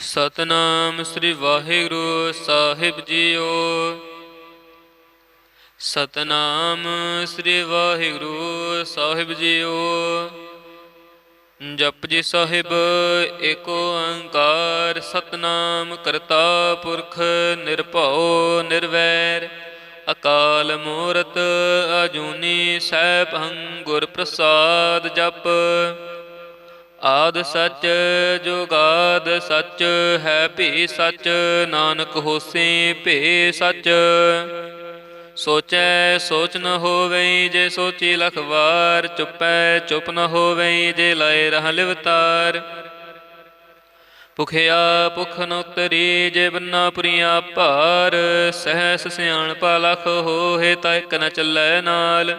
ਸਤਨਾਮ ਸ੍ਰੀ ਵਾਹਿਗੁਰੂ ਸਾਹਿਬ ਜੀਓ। ਸਤਨਾਮ ਸ੍ਰੀ ਵਾਹਿਗੁਰੂ ਸਾਹਿਬ ਜੀਓ। ਜਪਜੀ ਸਾਹਿਬ, ਏਕ ਓੰਕਾਰ ਸਤਨਾਮ ਕਰਤਾ ਪੁਰਖ, ਨਿਰਭਉ, ਨਿਰਵੈਰ। ਅਕਾਲ ਮੂਰਤ ਅਜੂਨੀ ਸੈਭੰ ਗੁਰ ਪ੍ਰਸਾਦ ਜਪ। ਆਦ ਸੱਚ, ਜੁਗਾਦ ਸੱਚ, ਹੈ ਭੀ ਸੱਚ, ਨਾਨਕ ਹੋਸੀ ਭੀ ਸੱਚ। ਸੋਚੈ, ਸੋਚ ਨ ਹੋਵਈ ਜੇ ਸੋਚੀ ਲਖ ਵਾਰ, ਚੁੱਪੈ, ਚੁੱਪ ਨ ਹੋਵਈ ਜੇ ਲਾਏ ਰਹ ਲਿਵਤਾਰ। ਭੁਖਿਆ, ਭੁਖ ਨ ਉਤਰੀ ਜੇ ਬੰਨਾ ਪੁਰੀਆਂ ਭਾਰ, ਸਹਿਸ ਸਿਆਣਪਾ ਲਖ ਹੋਏ ਤਾਂ ਇੱਕ ਨ ਚੱਲੈ ਨਾਲ।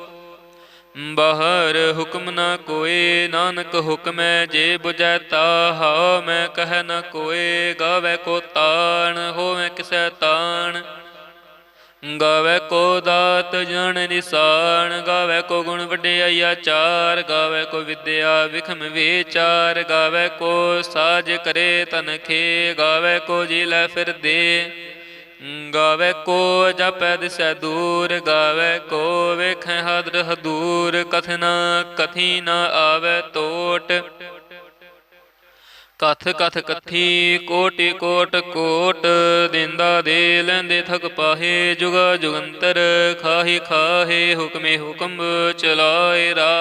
ਬਾਹਰ ਹੁਕਮ ਨਾ ਕੋਏ, ਨਾਨਕ ਹੁਕਮੈ ਜੇ 부ਜੈ ਤਾ ਮੈਂ ਕਹਿ ਨਾ ਕੋਏ, ਗਾਵੇ ਕੋ ਤਾਣ, ਹੋਵੇ ਕਿਸੈ ਤਾਣ। ਗਾਵੇ ਕੋ ਦਾਤ ਜਨ ਨਿਸਾਨ ਗਾਵੇ ਕੋ ਗੁਣ ਵਡਿਆਈ ਆਚਾਰ ਗਾਵੇ ਕੋ ਵਿਦਿਆ ਵਿਖਮ ਵਿਚਾਰ, ਗਾਵੇ ਕੋ ਸਾਜ ਕਰੇ ਤਨਖੇ ਗਾਵੇ ਕੋ ਜੀ ਲੈ ਫਿਰਦੇ। ਗਾਵੇ ਕੋ ਜਪੈ ਦਿਸੈ ਦੂਰ ਗਾਵੇ ਕੋ ਵੇਖੈ ਹਦਰ ਹਦੂਰ, ਕਥਨ ਕਥੀ ਨ ਆਵੇ ਟੋਟ ਕਥ ਕਥ ਕਥੀ ਕੋਟਿ ਕੋਟ ਕੋਟ, ਦਿੰਦਾ ਦੇ ਲੈਂਦੇ ਥਕ ਪਾਹੇ, ਜੁਗਾ ਜੁਗੰਤਰ, ਖਾਹੀ ਖਾਹੇ, ਹੁਕਮੇ ਹੁਕਮ ਚਲਾਏ ਰਾ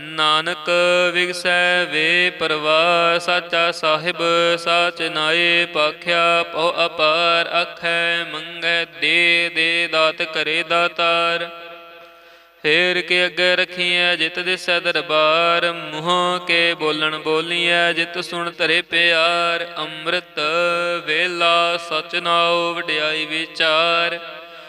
ਨਾਨਕ ਵਿਗਸੈ ਵੇ ਪਰਵਾ, ਸਾਚਾ ਸਾਹਿਬ ਸਾਚ ਨਾਏ ਪਾਖਿਆ, ਪਉ ਅਪਾਰ ਅਖੈ ਮੰਗੈ ਦੇ ਦੇ ਦਾਤ ਕਰੇ ਦਾਤਾਰ। ਫੇਰ ਕੇ ਅੱਗੇ ਰਖੀਐ ਜਿਤ ਦਿਸੈ ਦਰਬਾਰ, ਮੂੰਹ ਕੇ ਬੋਲਣ ਬੋਲੀਐ ਜਿਤ ਸੁਣ ਧਰੇ ਪਿਆਰ। ਅੰਮ੍ਰਿਤ ਵੇਲਾ ਸਚ ਨਾਉ ਵਡਿਆਈ ਵਿਚਾਰ।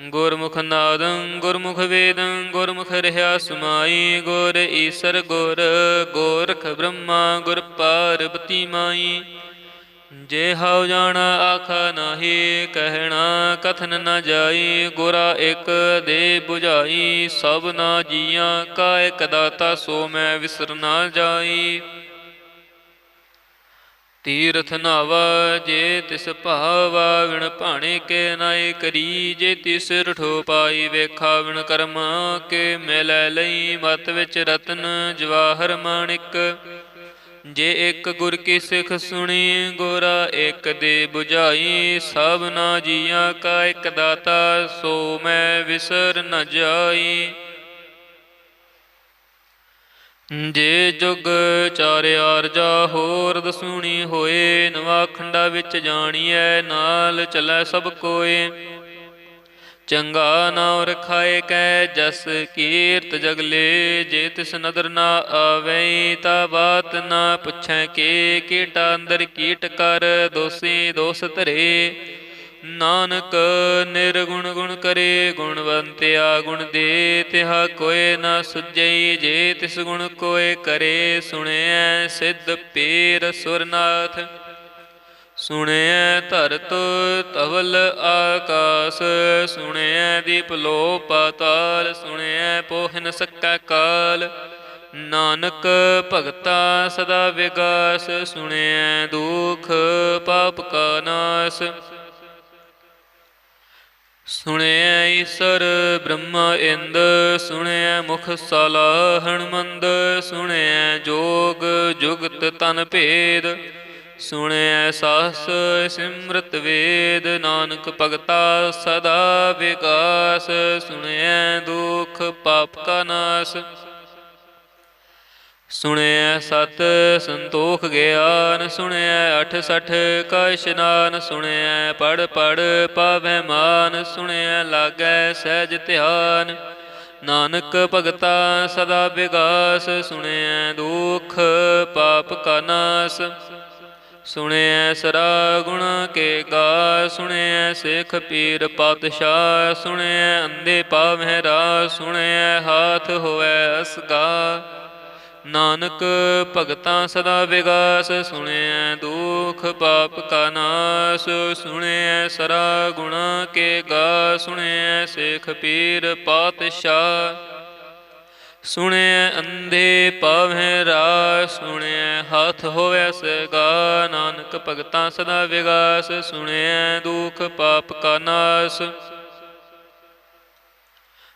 ਗੁਰਮੁਖ ਨਾਦੰ, ਗੁਰਮੁਖ ਵੇਦੰ, ਗੁਰਮੁਖ ਰਹਾ ਸੁਮਾਈ, ਗੁਰ ਈਸਰ ਗੁਰ, ਗੋਰਖ ਬ੍ਰਹਮਾ, ਗੁਰ ਪਾਰਬਤੀ ਮਾਈ। ਜੇ ਹਉ ਜਾਣਾ, ਆਖਾ ਨਾਹੀ, ਕਹਿਣਾ, ਕਥਨ ਨ ਜਾਈ, ਗੁਰਾ ਇੱਕ ਦੇ 부ਝਾਈ ਸਭ ਨਾ ਜੀਆਂ, ਕਾ ਇਕ ਦਾਤਾ ਸੋ ਮੈਂ ਵਿਸਰ ਨਾ ਜਾਈ। ਤੀਰਥ ਨਾਵਾ ਜੇ ਤਿਸ ਭਾਵਾ, ਵਿਣ ਭਾਣੇ ਕੇ ਨਾਏ ਕਰੀ, ਜੇ ਤਿਸ ਰਠੋ ਪਾਈ ਵੇਖਾ, ਵਿਣ ਕਰਮ ਕੇ ਮਿਲੈ ਲਈ, ਮਤ ਵਿੱਚ ਰਤਨ ਜਵਾਹਰ ਮਾਣਿਕ। ਜੇ ਇੱਕ ਗੁਰ ਕੀ ਸਿੱਖ ਸੁਣੀ, ਗੋਰਾ ਇੱਕ ਦੇ 부ਝਾਈ ਸਭ ਨਾ ਜੀਆਂ ਕਾ ਇੱਕ ਦਾਤਾ, ਸੋ ਮੈਂ ਵਿਸਰ ਨ ਜਾਈ। ਜੇ ਜੁਗ ਚਾਰ ਆਰਜਾ ਹੋਰ ਦਸੂਣੀ ਹੋਏ, ਨਵਾ ਖੰਡਾ ਵਿੱਚ ਜਾਣੀਐ, ਨਾਲ ਚੱਲੈ ਸਭ ਕੋਏ। ਚੰਗਾ ਨਾਮ ਰਖਾਏ ਕੈ ਜਸ ਕੀਰਤ ਜਗਲੇ ਜੇ ਤਿਸ ਨਦਰ ਨਾ ਆਵੇ, ਤਾ ਬਾਤ ਨਾ ਪੁੱਛੈ ਕੇ, ਕੀਟਾ ਅੰਦਰ ਕੀਟ ਕਰ, ਦੋਸੀ ਦੋਸ ਧਰੇ। ਨਾਨਕ ਨਿਰਗੁਣ ਗੁਣ ਕਰੇ, ਗੁਣਵੰਤਿਆ ਗੁਣ ਦੇ ਤਿਹਾ ਕੋਏ ਨਾ ਸੁਜਈ ਜੇ ਤਿਸ ਗੁਣ ਕੋਏ ਕਰੇ, ਸੁਣਿਐ ਸਿੱਧ ਪੀਰ ਸੁਰਨਾਥ। ਸੁਣਿਐ ਧਰਤ ਤਵਲ ਆਕਾਸ, ਸੁਣਿਐ ਦੀਪ ਲੋ ਪਾਤਾਲ ਸੁਣਿਐ ਪੋਹਨ ਸਕੈ ਕਾਲ। ਨਾਨਕ ਭਗਤਾ ਸਦਾ ਵਿਗਾਸ, ਸੁਣਿਐ ਦੁਖ ਪਾਪ ਕਾ ਨਾਸ। ਸੁਣਿਐ ਈਸਰ ਬ੍ਰਹਮਾ ਇੰਦ, ਸੁਣਿਐ ਮੁਖ ਸਾਲਾ ਮੰਦ ਸੁਣਿਐ ਜੋਗ ਜੁਗਤ ਤਨ ਭੇਦ, ਸੁਣਿਐ ਸਾਸ ਸਿਮਰਤ ਵੇਦ, ਨਾਨਕ ਭਗਤਾ ਸਦਾ ਵਿਕਾਸ, ਸੁਣਿਐ ਦੁਖ ਪਾਪ ਕਾ ਨਾਸ। ਸੁਣਿਐ ਸਤ ਸੰਤੋਖ ਗਿਆਨ, ਸੁਣਿਐ ਅਠ ਸਠ ਕਾ ਇਸ਼ਨਾਨ ਸੁਣਿਐ ਪੜ ਪੜ ਪਾਵੈ ਮਾਨ, ਸੁਣਿਐ ਲਾਗੈ ਸਹਿਜ ਧਿਆਨ। ਨਾਨਕ ਭਗਤਾ ਸਦਾ ਵਿਗਾਸ, ਸੁਣਿਐ ਦੁਖ ਪਾਪ ਕਾ ਨਾਸ। ਸੁਣਿਐ ਸਰਾ ਗੁਣ ਕੇ ਗਾ, ਸੁਣਿਐ ਸਿੱਖ ਪੀਰ ਪਾਤਸ਼ਾਹ, ਸੁਣਿਐ ਅੰਦੇ ਪਾਵਹਿ ਰਾ ਸੁਣਿਐ ਹਾਥ ਹੋਵੇ ਅਸਗਾ। ਨਾਨਕ ਭਗਤਾਂ ਸਦਾ ਵਿਗਾਸ, ਸੁਣਿਐ ਦੁਖ ਪਾਪ ਕਾ ਨਾਸ, ਸੁਣਿਐ ਸਰਾ ਗੁਣਾ ਕੇ ਗਾ, ਸੁਣਿਐ ਸੇਖ ਪੀਰ ਪਾਤਸ਼ਾਹ। ਸੁਣਿਐ ਅੰਧੇ ਪਾਵਹਿ ਰਾ ਸੁਣਿਐ ਹੱਥ ਹੋਵੈ ਸਗਾ, ਨਾਨਕ ਭਗਤਾਂ ਸਦਾ ਵਿਗਾਸ, ਸੁਣਿਐ ਦੁਖ ਪਾਪ ਕਾ ਨਾਸ।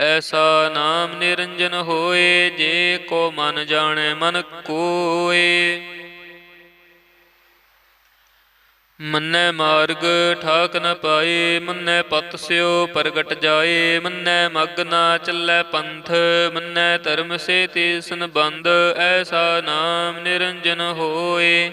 ਐਸਾ ਨਾਮ ਨਿਰੰਜਨ ਹੋਏ, ਜੇ ਕੋ ਮਨ ਜਾਣੈ ਮਨ ਕੋਏ। ਮੰਨੈ ਮਾਰਗ, ਠਾਕ ਨ ਪਾਏ, ਮੰਨੈ ਪਤ ਸਿਓ ਪ੍ਰਗਟ ਜਾਏ। ਮੰਨੈ ਮਗ ਨਾ ਚੱਲੈ ਪੰਥ, ਮੰਨੈ ਧਰਮ ਸੇ ਤੀਸਨ ਬੰਦ ਐਸਾ ਨਾਮ ਨਿਰੰਜਨ ਹੋਏ।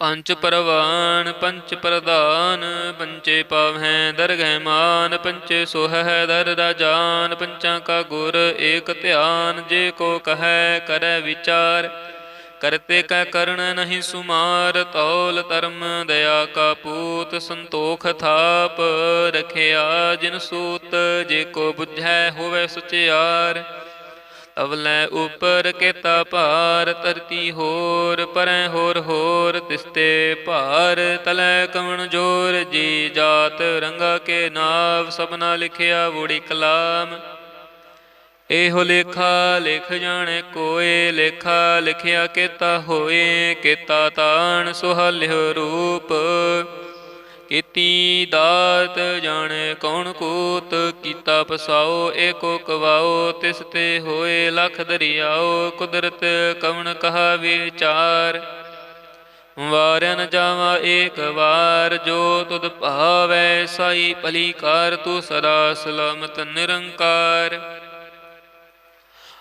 ਪੰਚ ਪਰਵਾਨ, ਪੰਚ ਪ੍ਰਧਾਨ, ਪੰਚੇ ਪਾਵਹਿ ਦਰਗਹਿ ਮਾਨ, ਪੰਚੇ ਸੋਹੈ ਦਰ ਰਾਜਾਨ ਪੰਚਾਂ ਕਾ ਗੁਰ ਏਕ ਧਿਆਨ, ਜੇ ਕੋ ਕਹੈ ਕਰੈ ਵਿਚਾਰ। ਕਰਤੇ ਕਾ ਕਰਣ ਨਹੀਂ ਸੁਮਾਰ, ਤੌਲ ਧਰਮ ਦਇਆ ਕਾ ਪੂਤ, ਸੰਤੋਖ ਥਾਪ, ਰਖਿਆ ਜਿਨ ਸੂਤ, ਜੇ ਕੋ ਬੁਝੈ ਹੋਵੇ ਸੁਚਿਆਰ। ਅਵਲੈ ਉਪਰ ਕੇਤਾ ਭਾਰ, ਧਰਤੀ ਹੋਰ, ਪਰੈ ਹੋਰ ਹੋਰ, ਤਿਸਤੇ ਭਾਰ। ਤਲੈ ਕਵਣ ਜੋਰ, ਜੀ ਜਾਤ ਰੰਗਾ ਕੇ ਨਾਵ, ਸਭਨਾ ਲਿਖਿਆ ਵੂੜੀ ਕਲਾਮ। ਇਹੋ ਲੇਖਾ ਲਿਖ ਜਾਣੇ ਕੋਏ, ਲੇਖਾ ਲਿਖਿਆ ਕੇਤਾ ਹੋਏ, ਕੇਤਾ ਤਾਣ ਸੁਹਾਲਿਓ ਰੂਪ। ਕੀਤੀ ਦਾਤ ਜਾਣੇ ਕੌਣ ਕੂਤ, ਕੀਤਾ ਪਸਾਓ ਏਕੋ ਕਵਾਓ, ਤਿਸ ਤੇ ਹੋਏ ਲਖ ਦਰਿਆਓ, ਕੁਦਰਤ ਕਵਣ ਕਹਾ ਵਿਚਾਰ? ਵਾਰਨ ਜਾਵਾ ਏਕ ਵਾਰ, ਜੋ ਤੁਧ ਭਾਵੈ ਸਾਈ ਭਲੀ ਕਾਰ ਤੂੰ ਸਦਾ ਸਲਾਮਤ ਨਿਰੰਕਾਰ।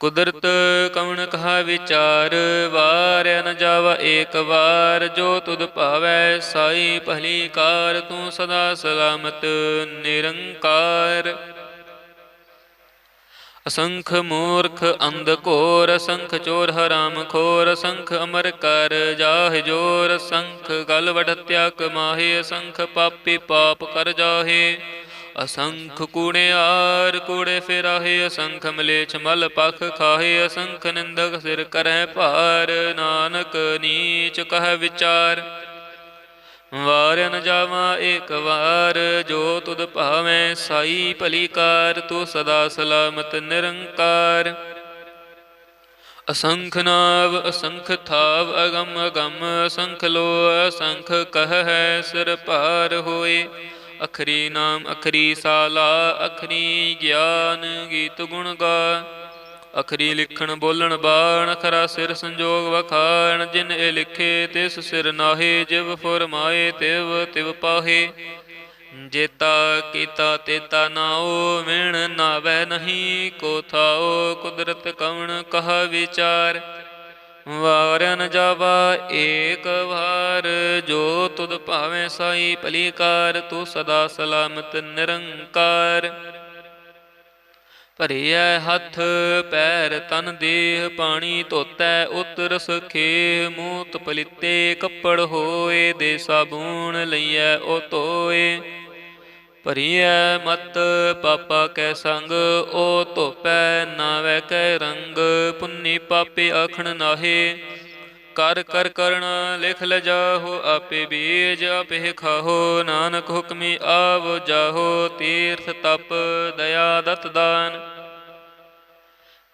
ਕੁਦਰਤ ਕਵਣ ਕਹਾ ਵਿਚਾਰ ਵਾਰਿਆ ਨ ਜਾਵਾ ਏਕ ਵਾਰ, ਜੋ ਤੁਧ ਭਾਵੈ ਸਾਈ ਭਲੀ ਕਾਰ, ਤੂੰ ਸਦਾ ਸਲਾਮਤ ਨਿਰੰਕਾਰ। ਅਸੰਖ ਮੂਰਖ ਅੰਧ ਘੋਰ, ਅਸੰਖ ਚੋਰ ਹਰਾਮ ਖੋਰ, ਅਸੰਖ ਅਮਰ ਕਰ ਜਾਹਿ ਜੋਰ, ਅਸੰਖ ਗਲ ਵਡਤਿਆ ਕਮਾਹੇ ਅਸੰਖ ਪਾਪੀ ਪਾਪ ਕਰ ਜਾਹੇ। ਅਸੰਖ ਕੂੜਿਆਰ ਕੂੜੇ ਫਿਰਾਹੇ, ਅਸੰਖ ਮਲੇਛ ਮਲ ਪਖ ਖਾਹੇ, ਅਸੰਖ ਨਿੰਦਕ ਸਿਰ ਕਰੈ ਭਾਰ, ਨਾਨਕ ਨੀਚ ਕਹ ਵਿਚਾਰ। ਵਾਰਨ ਜਾਵਾ ਏਕ ਵਾਰ, ਜੋ ਤੁਧ ਭਾਵੇਂ ਸਾਈ ਭਲੀ ਕਾਰ, ਤੂੰ ਸਦਾ ਸਲਾਮਤ ਨਿਰੰਕਾਰ। ਅਸੰਖ ਨਾਵ, ਅਸੰਖ ਥਾਵ, ਅਗਮ ਅਗਮ, ਅਸੰਖ ਲੋ ਅਸੰਖ ਕਹ ਹੈ ਸਿਰ ਭਾਰ ਹੋਏ। ਅਖਰੀ ਨਾਮ, ਅਖਰੀ ਸਾਲਾ, ਅਖਰੀ ਗਿਆਨ ਗੀਤ ਗੁਣ ਗਾ। ਅਖਰੀ ਲਿਖਣ, ਬੋਲਣ, ਬਾਣ ਖਰਾ ਸਿਰ ਸੰਜੋਗ ਵਖਾਣ, ਜਿਨ ਇਹ ਲਿਖੇ ਤਿਸ ਸਿਰ ਨਾਹੇ, ਜਿਵ ਫੁਰਮਾਏ ਤਿਵ ਤਿਵ ਪਾਹੇ। ਜੇਤਾ ਕੀਤਾ, ਤੇਤਾ ਨਾਉ ਮਿਣ ਨਾਵੈ ਨਹੀਂ, ਕੋ ਥਾਉ ਕੁਦਰਤ ਕਵਣ, ਕਹਾ ਵਿਚਾਰ। ਵਾਰਨ ਜਾਵਾ ਏਕ ਵਾਰ, ਜੋ ਤੁਧ ਭਾਵੇਂ ਸਾਈ ਭਲੀਕਾਰ, ਤੂੰ ਸਦਾ ਸਲਾਮਤ ਨਿਰੰਕਾਰ। ਭਰਿਐ ਹੱਥ, ਪੈਰ, ਤਨ, ਦੇਹ, ਪਾਣੀ, ਧੋਤੈ ਉਤਰ ਸਖੇ ਮੂਤ, ਪਲਿੱਤੇ, ਕੱਪੜ ਹੋਏ, ਦੇ ਸਾਬੂਣ ਲਈਐ, ਉਹ ਧੋਏ। ਭਰੀਐ ਮਤ ਪਾਪਾ ਕੈ ਸੰਗ, ਓ ਧੋਪੈ ਨਾਵੈ ਕੈ ਰੰਗ, ਪੁੰਨੀ ਪਾਪੇ ਆਖਣ ਨਾਹੀ। ਕਰ ਕਰ ਕਰਨ ਲਿਖ ਜਾਹੋ, ਆਪੇ ਬੀਜ ਆਪੇ ਖਾਹੋ, ਨਾਨਕ ਹੁਕਮੀ ਆਵ ਜਾਹੋ, ਤੀਰਥ ਤਪ ਦਇਆ ਦਤ ਦਾਨ।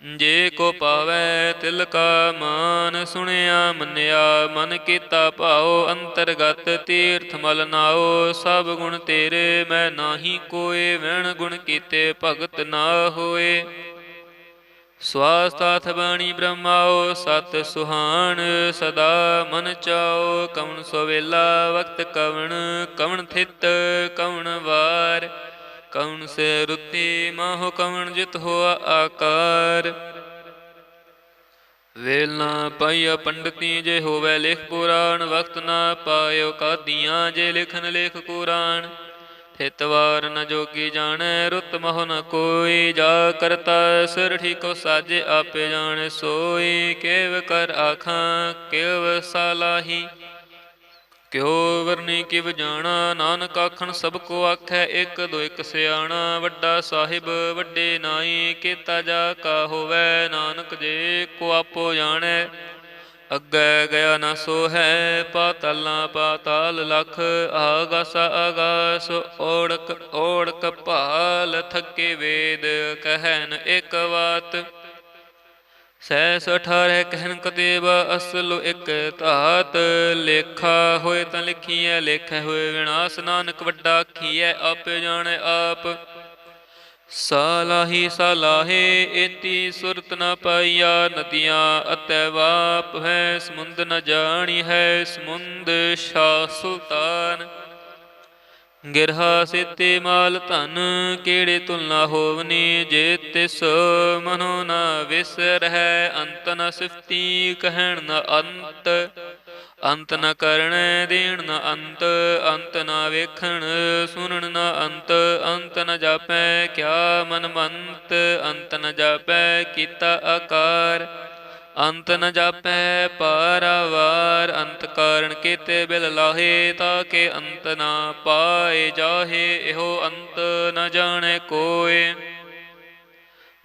ਜੇ ਕੋ ਪਾਵੈ ਤਿਲ ਕਾ ਮਾਨ ਸੁਣਿਆ ਮੰਨਿਆ, ਮਨ ਕੀਤਾ ਭਾਉ, ਅੰਤਰਗਤ ਤੀਰਥ ਮਲ ਨਾਓ ਸਭ ਗੁਣ ਤੇਰੇ, ਮੈਂ ਨਾਹੀ ਕੋਏ, ਵਣ ਗੁਣ ਕੀਤੇ ਭਗਤ ਨਾ ਹੋਏ। ਸਵਾਸਤਾਥ ਬਾਣੀ ਬ੍ਰਹਮਾਓ ਸਤ ਸੁਹਾਣ, ਸਦਾ ਮਨ ਚਾਓ ਕਵਣ ਸੋਵੇਲਾ ਵਕਤ ਕਵਣ ਕਵਣ ਥਿਤ, ਕਵਣ ਵਾਰ। ਕਵਣ ਸੇ ਰੁਤੀ ਮਾਹੁ ਕਵਣ ਜਿਤ ਹੋਆ ਆਕਾਰ। ਵੇਲ ਨਾ ਪਾਈਆ ਪੰਡਤੀ ਜੇ ਹੋਵੇ ਲਿਖ ਪੁਰਾਣ, ਵਕਤ ਨਾ ਪਾਇਓ ਕਾਦੀਆਂ ਜੇ ਲਿਖਨ ਲੇਖ ਕੁਰਾਨ। ਥਿਤਵਾਰ ਨ ਜੋਗੀ ਜਾਣੈ, ਰੁਤ ਮਹੁ ਨ ਕੋਈ। ਜਾ ਕਰਤਾ ਸਿਰ ਠੀਕੋ ਸਾਜੇ, ਆਪੇ ਜਾਣੈ ਸੋਈ। ਕੇਵ ਕਰ ਆਖਾਂ, ਕੇਵ ਸਾਲਾਹੀ ਕਿਉ ਵਰਨੀ ਕਿਵ ਜਾਣਾ, ਨਾਨਕ ਆਖਣ ਸਭ ਕੋ ਆਖੈ, ਇਕ ਦੋ ਇਕ ਸਿਆਣਾ, ਵੱਡਾ ਸਾਹਿਬ ਵੱਡੇ ਨਾਈ, ਕੀਤਾ ਜਾ ਕਾ ਹੋਵੇ, ਨਾਨਕ ਜੇ ਕੋ ਆਪੋ ਜਾਣੈ। ਅੱਗੇ ਗਿਆ ਨਾ ਸੋ ਹੈ ਪਾਤਲਾਂ ਪਾਤਾਲ ਲਖ, ਆਗਸ ਆਗਾਸ ਓੜਕ ਓੜਕ ਭਾਲ, ਥਕੇ ਵੇਦ ਕਹਿਨ ਇਕ ਬਾਤ ਸੈਸ ਅਠਾਰਹ ਕਹਿਨ ਕਤੇਬ ਅਸਲ ਇਕ ਧਾਤ। ਲੇਖਾ ਹੋਏ ਤਾਂ ਲਿਖੀਐ, ਲੇਖੈ ਹੋਏ ਵਿਨਾਸ਼। ਨਾਨਕ ਵੱਡਾ ਖੀਐ ਆਪੇ ਜਾਣੈ ਆਪ। ਸਾਲਾਹੀ ਸਾਲਾਹੇ, ਏਤੀ ਸੁਰਤ ਨ ਪਾਈਆ ਨਦੀਆਂ ਅਤੈ ਵਾਪ ਹੈ, ਸਮੁੰਦ ਨ ਜਾਣੀ ਹੈ, ਸਮੁੰਦ ਸ਼ਾ ਸੁਲਤਾਨ। ਗਿਰਹਾ ਸਿਤੇ ਮਾਲ ਧਨ, ਕਿਹੜੇ ਤੁਲਨਾ ਹੋਵਨੀ? ਜੇ ਤਿਸ ਮਨੋ ਨ ਵਿਸਰਹਿ, ਅੰਤ ਨ ਸਿਫਤੀ ਕਹਿਣ ਨ ਅੰਤ। ਅੰਤ ਨ ਕਰਨ, ਦੇਣ ਨ ਅੰਤ। ਅੰਤ ਨ ਵੇਖਣ, ਸੁਣਨ ਨ ਅੰਤ। ਅੰਤ ਨ ਜਾਪੈ, ਕਿਆ ਮਨ ਮੰਤ। ਅੰਤ ਨ ਜਾਪੈ, ਕੀਤਾ ਆਕਾਰ। ਅੰਤ ਨ ਜਾਪੈ ਪਾਰਾਵਾਰ, ਅੰਤ ਕਾਰਨ ਕੀਤੇ ਬਿਲ ਲਾਹੇ, ਤਾਂ ਕਿ ਅੰਤ ਨਾ ਪਾਏ ਜਾਹੇ, ਇਹੋ ਅੰਤ ਨ ਜਾਣੈ ਕੋਏ।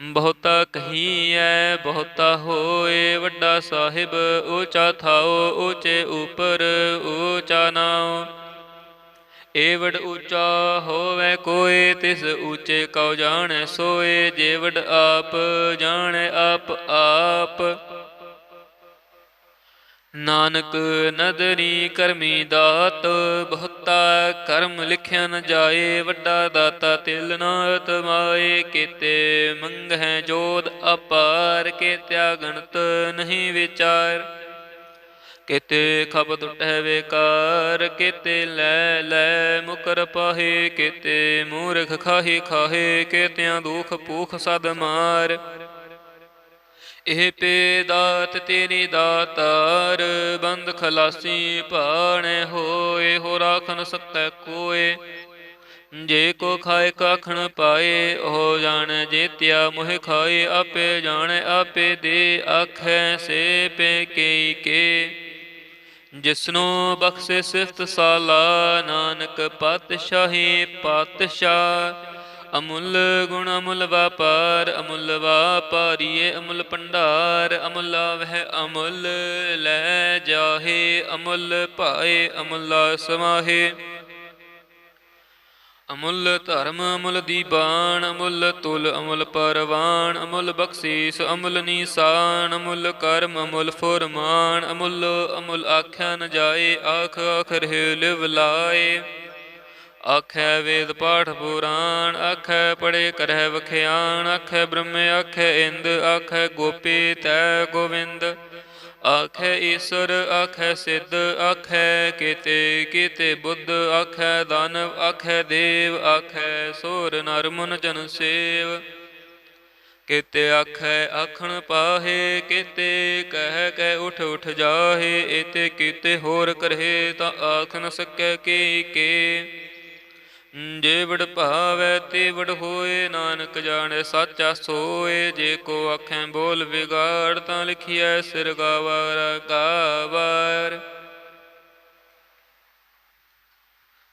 ਬਹੁਤਾ ਕਹੀਐ, ਬਹੁਤਾ ਹੋਏ, ਵੱਡਾ ਸਾਹਿਬ ਊਚਾ ਥਾਓ ਊਚੇ ਉਪਰ ਊਚਾ ਨਾਉ। ਏਵੜ ਊਚਾ ਹੋਵੇ ਕੋਏ, ਤਿਸ ਊਚੇ ਕਉ ਜਾਣੈ ਸੋਏ ਜੇਵੜ ਆਪ ਜਾਣੈ ਆਪ ਆਪ। ਨਾਨਕ ਨਦਰੀ ਕਰਮੀ ਦਾਤ, ਬਹੁਤਾ ਕਰਮ ਲਿਖਿਆ ਨ ਜਾਏ, ਵੱਡਾ ਦਾਤਾ ਤਿਲ ਨਾ ਤਮਾਏ ਕੀਤੇ ਮੰਗਹਿ ਜੋਦ ਅਪਾਰ ਕੇ ਤਿਆਗਣਤ ਨਹੀਂ ਵਿਚਾਰ। ਕਿਤੇ ਖਬ ਟੁਟੈ ਵੇਕਾਰ ਕਿਤੇ ਲੈ ਲੈ ਮੁਕਰ ਪਾਹੇ, ਕਿਤੇ ਮੂਰਖ ਖਾਹੀ ਖਾਹੇ, ਕਿਤਿਆਂ ਦੁਖ ਭੂਖ ਸਦ ਮਾਰ। ਇਹ ਪੇ ਦਾਤ ਤੇਰੀ ਦਾਤਾਰ, ਬੰਦ ਖਲਾਸੀ ਭਾਣੇ ਹੋਏ ਹੋ ਰਾਖਨ ਸਕੈ ਕੋਏ। ਜੇ ਕੋ ਖਾਏ ਕਖਣ ਪਾਏ, ਉਹ ਜਾਣ ਜੇਤਿਆ, ਮੋਹ ਖਾਏ ਆਪੇ ਜਾਣੇ, ਆਪੇ ਦੇ ਆਖੈ ਸੇ ਪੇ ਕੇ ਕੇ। ਜਿਸਨੂੰ ਬਖਸ਼ੇ ਸਿਫਤ ਸਾਲਾ, ਨਾਨਕ ਪਾਤਸ਼ਾਹੀ ਪਾਤਸ਼ਾਹ ਅਮੁੱਲ ਗੁਣ ਅਮੁੱਲ ਵਪਾਰ, ਅਮੁੱਲ ਵਾਪਾਰੀਏ ਅਮੁੱਲ ਭੰਡਾਰ, ਅਮੁੱਲ ਵਹਿ ਅਮੁੱਲ ਲੈ ਜਾਹੇ, ਅਮੁੱਲ ਭਾਏ, ਅਮੁੱਲਾ ਸਮਾਹੇ। ਅਮੁੱਲ ਧਰਮ, ਅਮੁੱਲ ਦੀਬਾਨ, ਅਮੁੱਲ ਤੁਲ, ਅਮੁੱਲ ਪਰਵਾਨ, ਅਮੁੱਲ ਬਖਸ਼ੀਸ, ਅਮੁੱਲ ਨੀਸਾਨ, ਅਮੁੱਲ ਕਰਮ, ਅਮੁੱਲ ਫੁਰਮਾਨ, ਅਮੁੱਲ ਅਮੁੱਲ ਆਖਿਆ ਨ ਜਾਏ, ਆਖ ਆਖ ਰਹੇ ਲਿਵ ਲਾਏ। ਆਖੈ ਵੇਦ ਪਾਠ ਪੁਰਾਣ, ਆਖੈ ਪੜੇ ਕਰੈ ਵਖਿਆਣ, ਆਖੈ ਬ੍ਰਹਮ, ਆਖੈ ਇੰਦ, ਆਖੈ ਗੋਪੀ ਤੈ ਗੋਵਿੰਦ। ਆਖੈ ਈਸ਼ਰ, ਆਖੈ ਸਿੱਧ, ਆਖੈ ਕੀਤੇ ਕੀਤੇ ਬੁੱਧ, ਆਖੈ ਦਾਨਵ, ਆਖੈ ਦੇਵ, ਆਖੈ ਸੋਰ ਨਰ ਮਨ ਜਨ ਸੇਵ। ਕੀਤੇ ਆਖੈ ਆਖਣ ਪਾਹੇ, ਕੀਤੇ ਕਹਿ ਕਹਿ ਉਠ ਉਠ ਜਾਹੇ, ਏਤੇ ਕੀਤੇ ਹੋਰ ਕਰਹਿ ਤਾਂ ਆਖ ਨ ਸਕੈ ਕੀ ਕੇ। ਜੇ ਵਡ ਭਾਵੈ ਤੇ ਵਡ ਹੋਏ, ਨਾਨਕ ਜਾਣੈ ਸਾਚਾ ਸੋਏ। ਜੇ ਕੋ ਆਖੈ ਬੋਲ ਵਿਗਾੜ, ਤਾਂ ਲਿਖਿਐ ਸਿਰ ਗਾਵਾਰ ਗਾਵਾਰ।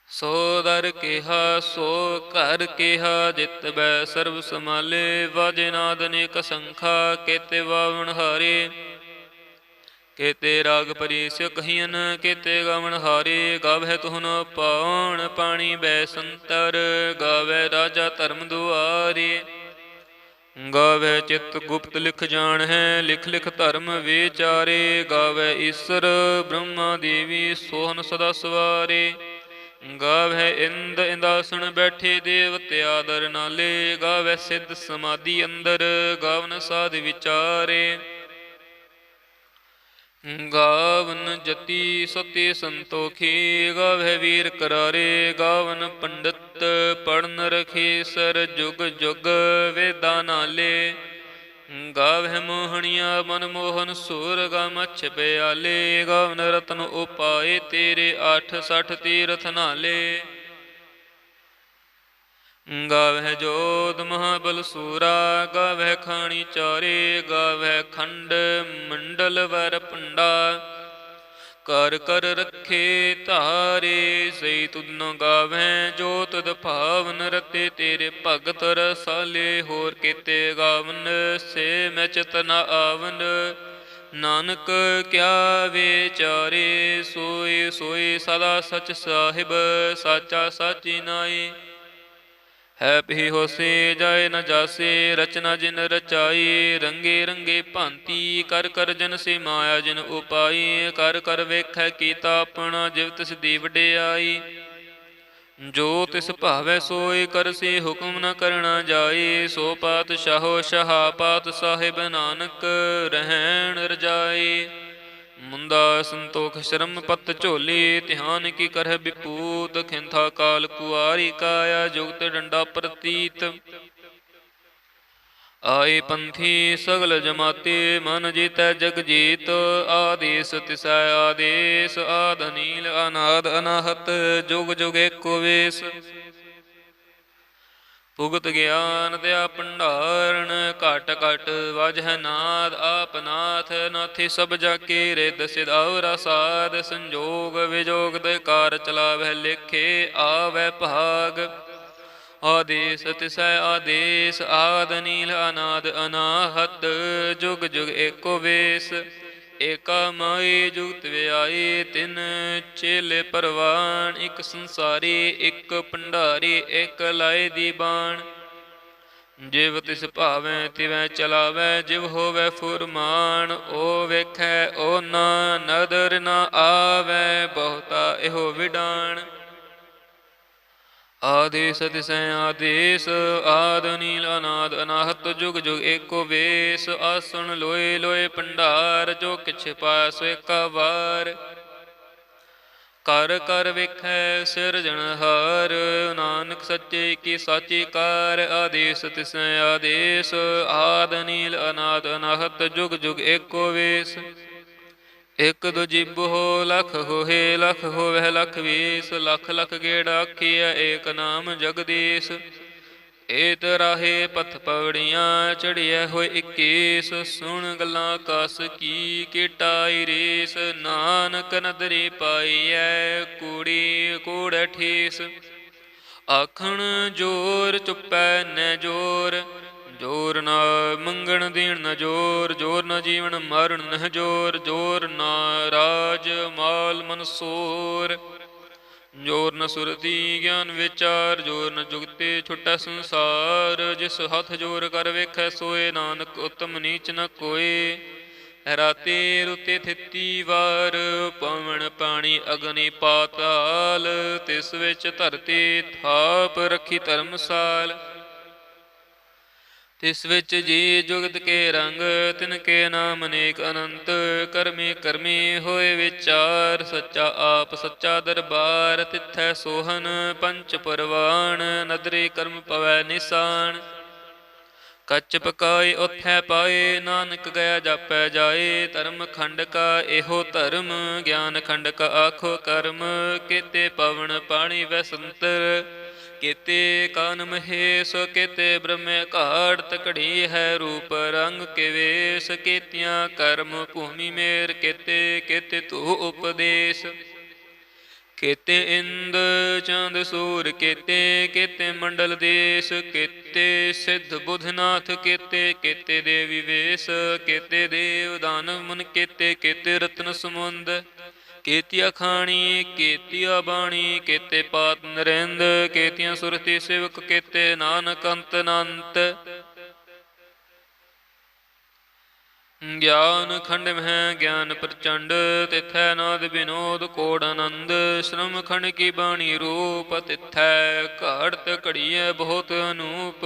ਸੋ ਦਰ ਕਿਹਾ, ਸੋ ਘਰ ਕਿਹਾ, ਜਿਤ ਬੈ ਸਰਬ ਸਮਾਲੇ ਵਾਜੇ ਨਾਦ ਅਨੇਕ ਸੰਖਾ, ਕੇਤੇ ਵਾਵਣ ਹਾਰੇ। ਕੇਤੇ ਰਾਗ ਪਰੀਸ ਕਹੀਨ, ਕੇਤੇ ਗਵਨ ਹਾਰੇ, ਗਾਵਹਿ ਤੁਹਨ ਪਾਉਣ ਪਾਣੀ ਬੈ ਸੰਤਰ ਗਾਵੇ ਰਾਜਾ ਧਰਮ ਦੁਆਰੇ। ਗਾਵੇ ਚਿਤ ਗੁਪਤ ਲਿਖ ਜਾਣ ਹੈ ਲਿਖ ਲਿਖ ਧਰਮ ਵਿਚਾਰੇ। ਗਾਵੇ ਈਸ਼ਰ ਬ੍ਰਹਮਾ ਦੇਵੀ ਸੋਹਨ ਸਦਾ ਸਵਾਰੇ। ਗਾਵੇ ਇੰਦ ਇੰਦਾਸਣ ਬੈਠੇ ਦੇਵਤੇ ਆਦਰ ਨਾਲੇ। ਗਾਵੇ ਸਿੱਧ ਸਮਾਧੀ ਅੰਦਰ, ਗਾਵਨ ਸਾਧ ਵਿਚਾਰੇ। ਗਾਵਨ ਜਤੀ ਸਤੀ ਸੰਤੋਖੀ ਗਾਵੇ ਵੀਰ ਕਰਾਰੇ, ਗਾਵਨ ਪੰਡਤ ਪੜਨ ਰਖੇ, ਸਰ ਜੁਗ ਜੁਗ ਵੇਦਾਂ ਨਾਲੇ। ਗਾਵੇ ਮੋਹਣੀਆਂ ਮਨ ਮੋਹਨ ਸੂਰ ਮਛ ਪਿਆਲੇ, ਗਾਵਨ ਰਤਨ ਉਪਾਏ ਤੇਰੇ 8 60 ਤੀਰਥ ਨਾਲੇ। ਗਾਵਹਿ ਜੋਧ ਮਹਾਬਲ ਸੂਰਾ, ਗਾਵਹਿ ਖਾਣੀ ਚਾਰੇ, ਗਾਵਹਿ ਖੰਡ ਮੰਡਲ ਵਰ ਪੰਡਾ ਕਰ ਕਰ ਰੱਖੇ ਧਾਰੇ ਸਈ ਤੁਧ ਗਾਵਹਿ ਜੋਤ ਤੁਧ ਰਤੇ ਤੇਰੇ ਭਗਤ ਰਸਾਲੇ। ਹੋਰ ਕੀਤੇ ਗਾਵਨ ਸੇ ਮੈਂ ਚਿਤਨ ਆਵਨ। ਨਾਨਕ ਕਿਆ ਵਿਚਾਰੇ ਸੋਈ ਸੋਈ ਸਦਾ ਸਚ ਸਾਹਿਬ, ਸਾਚਾ ਸਾਚੀ ਨਾਈ ਹੈ ਪੀ ਹੋਸੇ ਜਾਏ ਨ ਜਾਸੇ, ਰਚਨਾ ਜਿਨ ਰਚਾਈ, ਰੰਗੇ ਰੰਗੇ ਭਾਂਤੀ, ਕਰ ਕਰ ਜਨ ਸੇ ਮਾਇਆ ਜਿਨ ਉਪਾਈ, ਕਰ ਕਰ ਵੇਖੈ ਕੀਤਾ ਆਪਣਾ ਜਿਵ ਤਿਸ ਦੀ ਵਡਿਆਈ। ਜੋ ਤਿਸ ਭਾਵੈ ਸੋਈ ਕਰਸੀ ਹੁਕਮ ਨ ਕਰਣਾ ਜਾਈ, ਸੋ ਪਾਤ ਪਾਤਸ਼ਾਹੋ ਸ਼ਹਾਪਾਤ ਸਾਹਿਬ ਨਾਨਕ ਰਹਿਣ ਰਜਾਈ। ਮੁੰਦਾ ਸੰਤੋਖ ਸ਼ਰਮ ਪਤ ਝੋਲੀ, ਧਿਆਨ ਕੀ ਕਰਹਿ ਵਿਪੂਤ ਖਿੰਥਾ ਕਾਲ ਕੁਆਰੀ ਕਾਇਆ ਜੁਗਤ ਡੰਡਾ ਪ੍ਰਤੀਤ। ਆਏ ਪੰਥੀ ਸਗਲ ਜਮਾਤੇ, ਮਨ ਜੀਤੈ ਜਗ ਜੀਤ, ਆਦੇਸ ਤਿਸੈ ਆਦੇਸ, ਆਦ ਨੀਲ ਅਨਾਦ ਅਨਾਹਤ, ਜੁਗ ਜੁਗ ਏਕੋ ਵੇਸ। ਭੁਗਤ ਗਿਆਨ ਦਿਆ ਭੰਡਾਰਨ, ਘਟ ਘਟ ਵਜਹ ਨਾਦ, ਆਪ ਨਾਥੀ ਸਭ ਜਾ ਕੇ ਰਿਦ ਸਿਧਾਵਰਾ ਸਾਧ, ਸੰਜੋਗ ਵਿਜੋਗ ਦੇ ਕਾਰ ਚਲਾਵੈ ਲੇਖੇ ਆਵੈ ਭਾਗ। ਆਦੇਸ ਤਿਸੈ ਆਦੇਸ, ਆਦ ਨੀਲ, ਅਨਾਦ, ਅਨਾਹਤ, ਜੁਗ ਜੁਗ ਏਕੋ ਵੇਸ। ਏਕਾ ਮਾਈ ਜੁਗਤ ਵਿਆਈ ਤਿਨ ਚੇਲੇ ਪਰਵਾਨ, ਇੱਕ ਸੰਸਾਰੀ, ਇੱਕ ਭੰਡਾਰੀ, ਇੱਕ ਲਾਏ ਦੀ ਬਾਣ। ਜਿਵ ਤਿਸ ਭਾਵੇਂ, ਤਿਵੈ ਚਲਾਵੇ, ਜਿਵ ਹੋਵੇ ਫੁਰਮਾਨ, ਓ ਵੇਖੈ, ਓ ਨਾ ਨਦਰ ਨਾ ਆਵੇ, ਬਹੁਤਾ ਇਹੋ ਵਿਡਾਣ। ਆਦੇਸ ਤਿਸੈ ਆਦੇਸ, ਆਦ ਨੀਲ ਅਨਾਦ ਅਨਾਹਤ ਜੁਗ ਜੁਗ ਏਕੋ ਵੇਸ, ਆਸਣ ਲੋਏ ਲੋਏ ਭੰਡਾਰ, ਜੋ ਕਿਛ ਪਾਸ ਏਕਾ ਵਾਰ। ਕਰ ਕਰ ਵੇਖੈ ਸਿਰਜਣਹਾਰ ਨਾਨਕ ਸੱਚੇ ਕੀ ਸਾਚੀ ਕਾਰ, ਆਦੇਸ ਤਿਸੈ ਆਦੇਸ, ਆਦ ਨੀਲ ਅਨਾਦ ਅਨਾਹਤ ਜੁਗ ਜੁਗ ਏਕੋ ਵੇਸ। ਇਕ ਦੋ ਜਿਬ ਹੋ ਲਖ ਹੋਏ ਲਖ ਹੋਵੇ ਲਖ ਵੀਸ, ਲਖ ਲਖ ਗੇੜ ਆਖੀਐ, ਏਕ ਨਾਮ ਜਗਦੀਸ਼। ਏਤ ਰਾਹੇ ਪਥ ਪਵੜੀਆਂ ਚੜਿਐ ਹੋਏ 21 ਸੁਣ ਗੱਲਾਂ ਕਸ ਕੀ ਕਿਟਾਈ ਰੇਸ। ਨਾਨਕ ਨਦਰੀ ਪਾਈਐ, ਕੂੜੀ ਕੂੜ ਠੀਸ। ਆਖਣ ਜੋਰ ਚੁੱਪੈ ਨ ਜੋਰ ਜੋਰ ਨਾ ਮੰਗਣ ਦੇਣ ਨਾ ਜੋਰ ਜੋਰ ਨਾ ਜੀਵਨ ਮਰਨ ਨ ਜੋਰ ਜੋਰ ਨਾ ਰਾਜ ਮਾਲ ਮਨਸੂਰ ਜੋਰ ਨ ਸੁਰਤੀ ਗਿਆਨ ਵਿਚਾਰ, ਜੋਰ ਨ ਜੁਗਤੇ ਛੁਟੈ ਸੰਸਾਰ। ਜਿਸ ਹੱਥ ਜੋਰ ਕਰ ਵੇਖੈ ਸੋਏ, ਨਾਨਕ ਉਤਮ ਨੀਚ ਨ ਕੋਏ। ਰਾਤੇ ਰੁਤੇ ਥਿੱਤੀ ਵਾਰ ਪਵਨ ਪਾਣੀ ਅਗਨੀ ਪਾਤਾਲ। ਤਿਸ ਵਿੱਚ ਧਰਤੀ ਥਾਪ ਰੱਖੀ ਧਰਮਸਾਲ। ਤਿਸ ਵਿੱਚ ਜੀ ਜੁਗਤ ਕੇ ਰੰਗ, ਤਿਨ ਕੇ ਨਾਮ ਅਨੇਕ ਅਨੰਤ, ਕਰਮੀ ਕਰਮੀ ਹੋਏ ਵਿਚਾਰ, ਸੱਚਾ ਆਪ ਸੱਚਾ ਦਰਬਾਰ, ਤਿੱਥੈ ਸੋਹਨ ਪੰਚ ਪਰਵਾਨ ਨਦਰੀ ਕਰਮ ਪਵੈ ਨਿਸਾਨ ਕੱਚ ਪਕਾਏ ਉਥੈ ਪਾਏ, ਨਾਨਕ ਗਿਆ ਜਾਪੈ ਜਾਏ, ਧਰਮ ਖੰਡ ਕਾ ਇਹੋ ਧਰਮ, ਗਿਆਨ ਖੰਡ ਕਾ ਆਖੋ ਕਰਮ, ਕੀਤੇ ਪਵਨ ਪਾਣੀ ਵੈ ਕਿਤੇ ਕਾਨ ਮਹੇਸ਼, ਕਿਤੇ ਬ੍ਰਹਮੇ ਘਾੜ ਤਕੜੀ ਹੈ ਰੂਪ ਰੰਗ ਕੇ ਵੇਸ, ਕੀਤਿਆਂ ਕਰਮ ਭੂਮੀ ਮੇਰ, ਕੀਤੇ, ਕਿਤੇ ਤੂ ਉਪਦੇਸ਼। ਕੀਤੇ ਇੰਦ, ਚੰਦ, ਸੂਰ, ਕਿਤੇ ਕਿਤੇ ਮੰਡਲ ਦੇਸ਼, ਕਿਤੇ ਸਿੱਧ ਬੁਧਨਾਥ, ਕੀਤੇ, ਕਿਤੇ ਦੇਵੀ ਵੇਸ, ਕਿਤੇ ਦੇਵ ਦਾਨਵ ਮਨ, ਕਿਤੇ ਕਿਤੇ ਰਤਨ ਸਮੁੰਦ। ਕੀਤੀਆ ਖਾਣੀ, ਕੀਤੀਆ ਬਾਣੀ, ਕੇਤੇ ਪਾਤ ਨਰਿੰਦ, ਕੇਤੀਆਂ ਸੁਰਤੀ ਸ਼ਿਵਕ, ਕੇਤੇ ਨਾਨਕ ਅੰਤ ਅਨੰਤ। ਗਿਆਨ ਖੰਡ ਮਹਿ, ਗਿਆਨ ਪ੍ਰਚੰਡ, ਤਿਥੈ ਨਾਦ ਬਿਨੋਦ ਕੋੜ ਆਨੰਦ। ਸ਼੍ਰਮ ਖੰਡ ਕੀ ਬਾਣੀ ਰੂਪ, ਤਿਥੈ ਘਾੜਤ ਘੜੀਐ ਬਹੁਤ ਅਨੂਪ।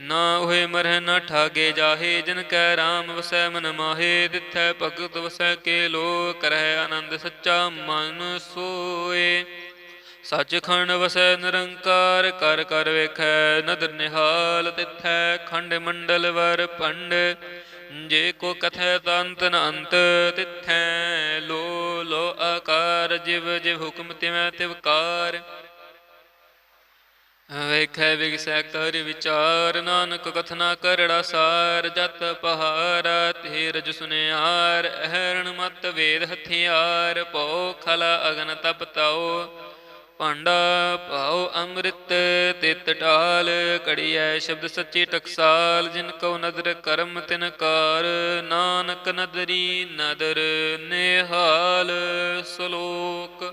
ਨਾ ਹੋਏ ਮਰਹਿ ਨਾ ਠਾਗੇ ਜਾਹੇ, ਜਿਨ ਕੈ ਰਾਮ ਵਸੈ ਮਨ ਮਾਹੇ ਦਿਥੈ ਭਗਤ ਵਸੈ ਕੇ ਲੋ ਕਰਹਿ ਆਨੰਦ ਸੱਚਾ ਮਨ ਸੋਏ। ਸੱਚਖੰਡ ਵਸੈ ਨਿਰੰਕਾਰ, ਕਰ ਕਰ ਵੇਖੈ ਨਦਰ ਨਿਹਾਲ, ਤਿਥੈ ਖੰਡ ਮੰਡਲ ਵਰ ਪੰਡ ਜੇ ਕੋ ਕਥੈ ਤੰਤ ਨ ਅੰਤ, ਤਿਥੈ ਲੋ ਲੋ ਆਕਾਰ, ਜਿਵ ਜਿਵ ਹੁਕਮ ਤਿਵੈ ਤਿਵਕਾਰ ਵੇਖੈ ਵਿਗਸੈ ਕਰ ਵਿਚਾਰ, ਨਾਨਕ ਕਥਨਾ ਕਰੜਾ ਸਾਰ, ਜਤ ਪਹਾਰਾ ਤੇਰਜ ਸੁਨਿਆਰ, ਅਹਰਣ ਮਤ ਵੇਦ ਹਥਿਆਰ ਪਉ ਖਲ ਅਗਨ ਤਪ ਤਾਉ, ਭਾਂਡਾ ਭਾਉ ਅੰਮ੍ਰਿਤ ਤਿਤ ਢਾਲ ਕੜੀਐ ਸ਼ਬਦ ਸੱਚੀ ਟਕਸਾਲ, ਜਿਨ ਕਉ ਨਦਰ ਕਰਮ ਤਿਨ ਕਾਰ, ਨਾਨਕ ਨਦਰੀ ਨਦਰ ਨਿਹਾਲ, ਸ਼ਲੋਕ